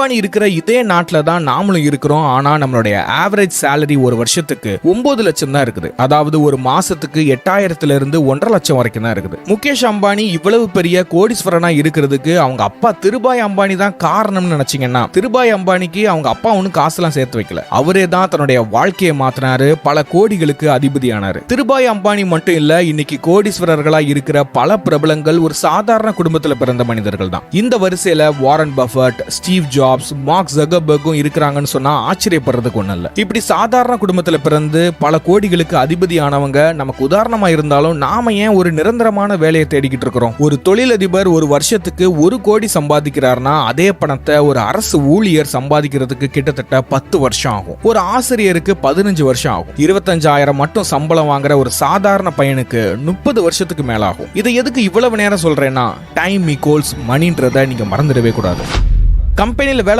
அம்பானி இருக்கிற இதே நாட்டில் தான் நாமளும் இருக்கிறோம். ஆனால் நம்மளுடைய ஆவரேஜ் சேலரி ஒரு வருஷத்துக்கு ஒன்பது லட்சம் தான் இருக்குது. அதாவது ஒரு மாசத்துக்கு எட்டாயிரத்துல இருந்து ஒன்றரை லட்சம் வரைக்கும் தான் இருக்குது. முகேஷ் அம்பானி இவ்வளவு பெரிய கோடீஸ்வரனா இருக்கிறதுக்கு அவங்க அப்பா திருபாய் அம்பானி தான் காரணம்னு நினைச்சீங்கன்னா திருபாய் அம்பானிக்கு அவங்க அப்பா ஒன்றும் காசுலாம் சேர்த்து வைக்கல. அவரே தான் தன்னுடைய வாழ்க்கையை மாத்தினாரு. பல கோடிகளுக்கு அதிபதியானாரு. திருபாய் அம்பானி மட்டும் இல்ல இன்னைக்கு கோடீஸ்வரர்களா இருக்கிற பல பிரபலங்கள் ஒரு சாதாரண குடும்பத்துல பிறந்த மனிதர்கள் தான். இந்த வரிசையில Warren Buffett Steve Jobs Mark ஜகபர்கும் இருக்கிறாங்கன்னு சொன்னா ஆச்சரியப்படுறதுக்கு ஒன்றும் இல்லை. இப்படி சாதாரண குடும்பத்தில் பிறந்து பல கோடிகளுக்கு அதிபதியானவங்க நமக்கு உதாரணமா இருந்தாலும் நாம ஏன் ஒரு நிரந்தரமான வேலையை தேடிக்கிட்டு இருக்கிறோம்? ஒரு தொழிலதிபர் ஒரு வருஷத்துக்கு ஒரு கோடி சம்பாதிக்கிறார்னா அதே பணத்தை ஒரு அரசு ஊழியர் சம்பாதிக்கிறதுக்கு கிட்டத்தட்ட பத்து வருஷம் ஆகும். ஒரு ஆசிரியருக்கு பதினஞ்சு வருஷம் ஆகும். இருபத்தஞ்சாயிரம் மட்டும் சம்பளம் வாங்குற ஒரு சாதாரண பையனுக்கு முப்பது வருஷத்துக்கு மேல ஆகும் இதை எதுக்கு இவ்வளவு நேரம் சொல்றேன்னா டைம் ஈக்குவல்ஸ் மணின்றதை நீங்க மறந்துடவே கூடாது. கம்பெனியில் வேலை